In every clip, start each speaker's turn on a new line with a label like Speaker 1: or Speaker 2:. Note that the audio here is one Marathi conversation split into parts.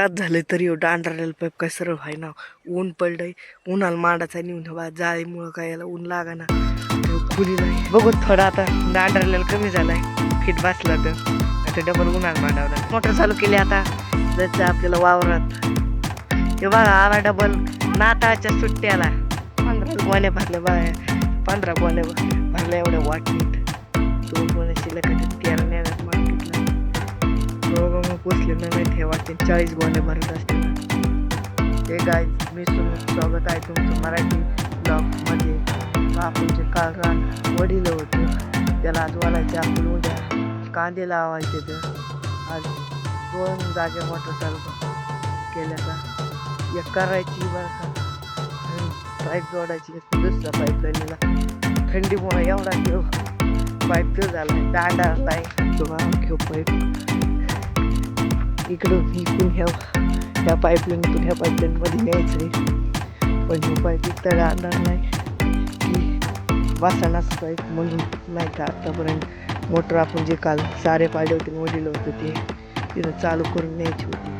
Speaker 1: तास झाले तरी हो डांडराला पाईप काय सरळ व्हाय ना ऊन पडलंय. उन्हाला मांडाचा नेऊन ठेवा जाळीमुळं काय याला ऊन लागा ना खुली नाही. बघू थोडं आता डांडराला कमी झालाय. फिट बसला तर. आता डबल उन्हाला मांडावला मोटर चालू केली आता. जायचं आपल्याला वावरात. हे बघा आला डबल नाताळच्या सुट्ट्याला. पंधरा गोण्या भरल्या बघा पंधरा गोण्या भरल्या एवढ्या वाटणीत. दोन गोण्या शिल्लक दोघं मग पोचले ना ते चाळीस गोले भरत असते ते गाय मी तुमचं स्वागत आहे तुमचं मराठी ब्लॉगमध्ये बापूचे काल रान वडील होते. त्याला आज वालायचे आपण उद्या कांदे लावायचे तर आज दोन जागे मोटर चालू केल्या का एक करायची बरं का. पाईप जोडायची एक दुसरा पाईप लाईनीला थंडीमुळे एवढा घेऊ पाईप तर झाला दांडा नाही. तो घेऊ पाईप इकडं इकडून ह्या ह्या पाईपलाईनतून ह्या पाईपलाईनमध्ये न्यायचं आहे पण ही पाईप इथं राहणार नाही. की वासनाच पाईप म्हणून नाही का आत्तापर्यंत मोटर आपण जे काल सारे पाडे होते वडील होते ते तिथं चालू करून न्यायची होती.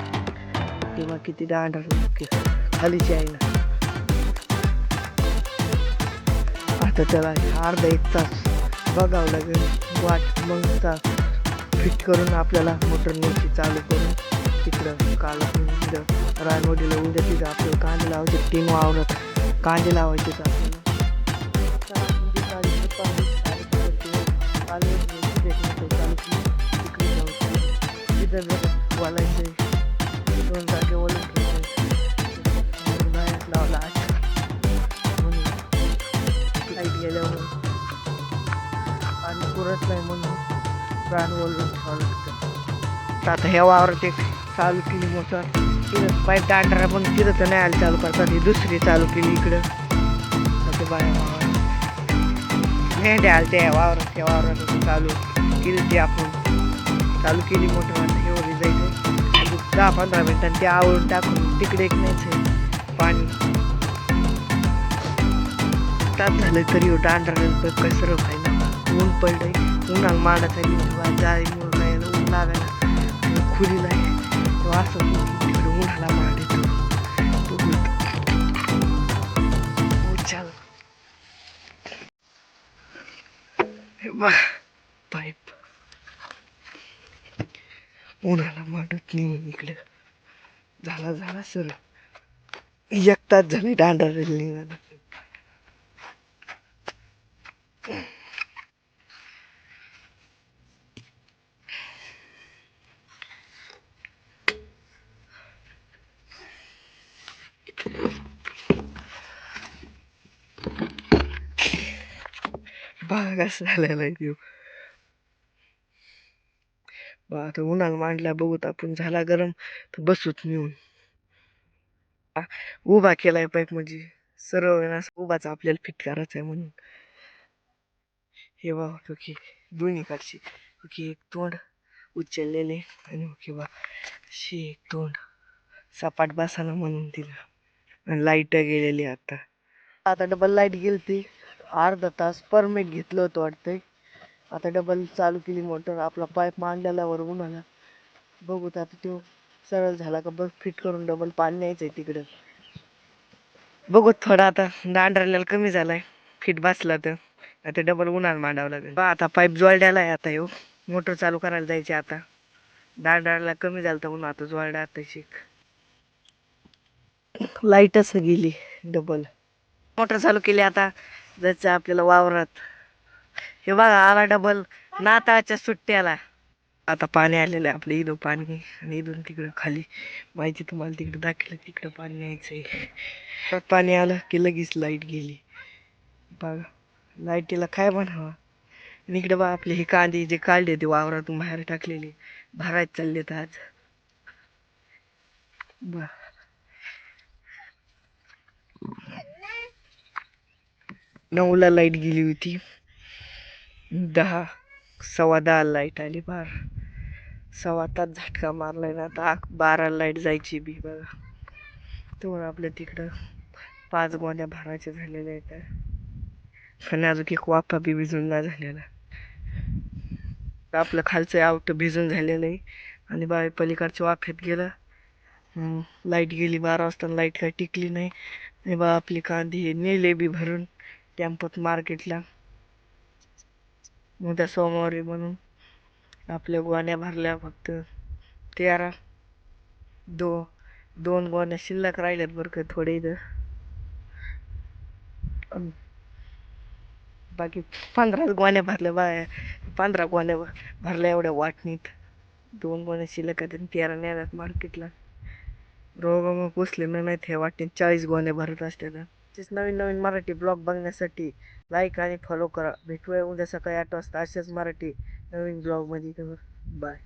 Speaker 1: तेव्हा किती दांडा खालीची आहे ना. आता त्याला अर्धा एक तास बघावं लागेल. वाट मग चा फिट करून आपल्याला मोटर मोठी चालू करून तिकडं काल तिकडं रानवडीला उद्या तिथं आपल्याला कांदे लावायचे टीम वावरत कांदे लावायचे तर आपल्याला. तिथं वालायचं दोन जागे ओलून लावला म्हणून लाइट गेल्यावर आणि पुरत नाही म्हणून. प्राण ओलून ठेवावं लागतं आता ह्या वावरात एक चालू केली मोटर. तिथं पाईप दांडरा पण तिथं तर नाही आली चालू करतात ही दुसरी चालू केली इकडं. आता बाया वावर मेंढ्या आल्या त्या वावरात. त्या वावरात चालू केली ती आपण. चालू केली मोटर आणि हे वरी जायचं. दहा पंधरा मिनिटांनी ते आवडून टाकून तिकडे एक न्यायचं. पाणी. तास झालं तरी हो दांडराला पाईप ऊन पडलं उन्हाला मांडाचा निवडवा जाळीमुळं काय याला ऊन लागायला खुली नाही तो असं तिकडे उन्हाला मांड तो बघ पाईप उन्हाला मांडत नाही इकडे झाला झाला सर एक तास झाले दांडाला बघा कसं झालेलं आहे. त्यो बा आता उन्हाला मांडला बघूत आपण झाला गरम तर बसूच नेऊन. उभा केलाय पाईप म्हणजे सरळ उभाच आपल्याला फिट करायचा आहे म्हणून. हे बा ओके दोन्ही काढशी. की एक तोंड उचललेले आणि किंवा अशी एक तोंड. सपाट बसाना म्हणून तिला. लाइट गेलेली आता. आता डबल लाइट गेलती. अर्धा तास परमिट घेतलं होतं वाटतंय. आता डबल चालू केली मोटर आपला पाईप मांडलेला वर उन्हाला. बघूत आता तो सरळ झाला का बघ फिट करून डबल पाणी न्यायचंय तिकडं. बघू थोडा आता दांडराल्याला कमी झालाय. फिट बसला तर. आता डबल उन्हाला मांडावं लागेल. बा आता पाईप जोडलेला आहे आता येऊ मोटर चालू करायला जायची आता. दांडराला कमी झालं तर म्हणून आता जोडला आता शिक. लाईटच गेली डबल मोटर चालू केली आता. जायचं आपल्याला वावरात. हे बघा आला डबल नाताळच्या सुट्ट्याला. आता पाणी आलेलं आहे आपलं इथं पाणी आणि इथून तिकडं खाली माहिती तुम्हाला तिकडं दाखवलं तिकडं पाणी यायचं आहे पाणी आलं की लगेच लाइट गेली. बघा लाईटीला काय म्हणावं? आणि इकडं बा आपले हे कांदे जे काढले ते वावरातून बाहेर टाकलेले. भरायला चाललेत आज. बा नऊला लाइट गेली होती. दहा सव्वा दहा लाइट आली बार सव्वा तास झटका मारलाय ना आता बारा लाइट जायची बी बघा. तेवढं आपलं तिकडं. पाच गोण्या भरायच्या झालेल्या आहेत. पण अजून एक वाफा बी भिजून नाही झालेला. आपलं खालचं आवट भिजून झालेलं आहे. आणि बाय पलीकडच्या वाफ्यात गेलं. लाइट गेली बारा वाजता लाइट काही टिकली नाही. आणि बा आपली कांदी हे नेले बी भरून. कॅम्पस मार्केटला. उद्या सोमवारी म्हणून आपल्या गोण्या भरल्या फक्त. तेरा. दो दोन गोण्या शिल्लक राहिल्यात बरं का थोडे इथं. बाकी पंधराच गोण्या भरल्या बाया पंधरा गोण्या भरल्या एवढ्या वाटणीत. दोन गोण्या शिल्लक आहेत तेरा नेल्यात मार्केटला. रोग मग पुसले ना नाहीत हे वाटणीत. चाळीस गोण्या भरत असतात तेच नवीन नवीन मराठी ब्लॉग बघण्यासाठी लाईक आणि फॉलो करा. भेटूया उद्या सकाळी आठ वाजता असेच मराठी नवीन ब्लॉगमध्ये. बाय.